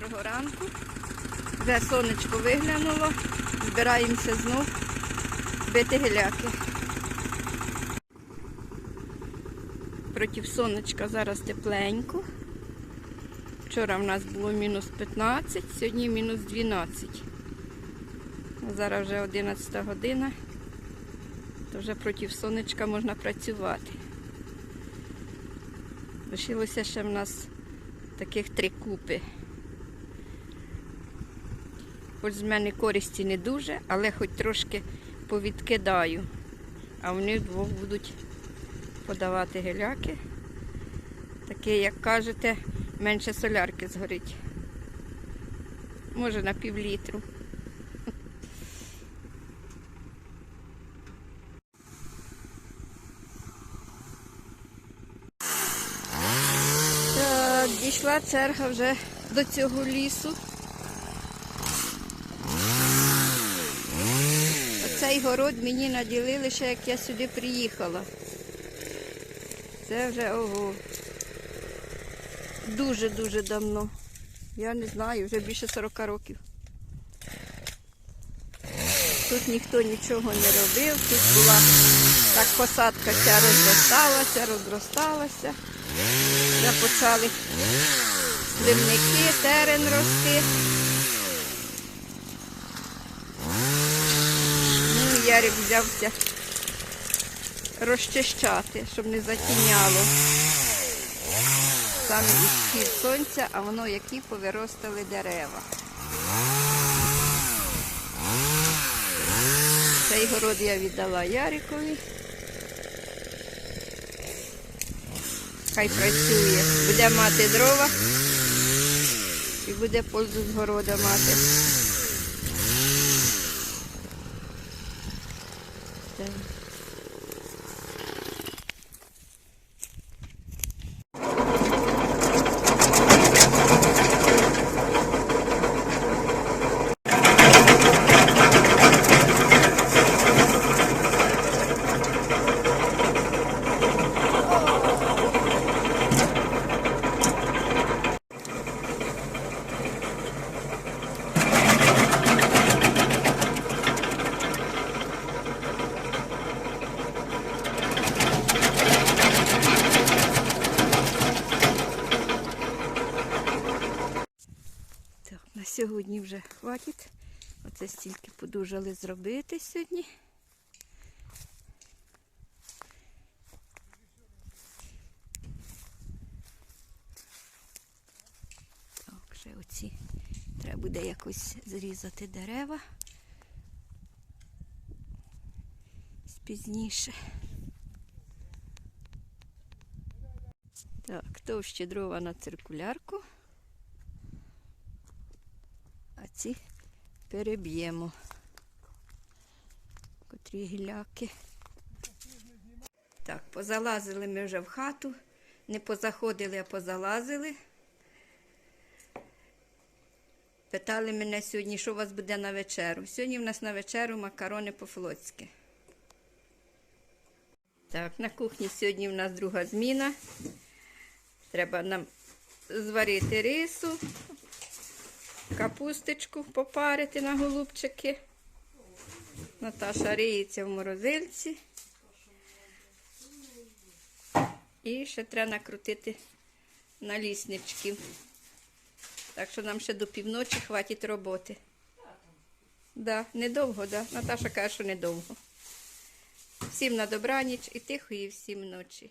Доброго ранку. Вже сонечко виглянуло. Збираємося знов бити геляки. Проти сонечка зараз тепленько. Вчора в нас було мінус 15, сьогодні мінус 12. Зараз вже 11 година, то вже проти сонечка можна працювати. Лишилося ще в нас таких три купи. Хоч з мене користі не дуже, але хоч трошки повідкидаю. А вони вдвох будуть подавати геляки. Таке, як кажете, менше солярки згорить. Може на пів літру. Дійшла черга вже до цього лісу. Оцей город мені наділили ще як я сюди приїхала. Це вже ого. Дуже-дуже давно. Я не знаю, вже більше 40 років. Тут ніхто нічого не робив, тут була так посадка ця розросталася, розросталася. Вже почали сливники, терен рости. Ну, і Ярик взявся розчищати, щоб не затіняло. Саме від сонця, а воно які повиростали дерева. Цей город я віддала Ярикові. Хай працює. Буде мати дрова і буде пользу з города мати. Так. Так, на сьогодні вже хватить. Оце стільки подужали зробити сьогодні. Так, ще оці. Треба буде якось зрізати дерева. Пізніше. Так, товщі дрова на циркулярку. Ці переб'ємо. Котрі гіляки. Так, позалазили ми вже в хату. Не позаходили, а позалазили. Питали мене сьогодні, що у вас буде на вечеру. Сьогодні в нас на вечеру макарони по-флотськи. Так, на кухні сьогодні в нас друга зміна. Треба нам зварити рису, капусточку попарити на голубчики. Наташа риється в морозильці. І ще треба накрутити налісничків. Так що нам ще до півночі хватить роботи. Да, недовго, да. Наташа каже, що недовго. Всім на добраніч і тихої всім ночі.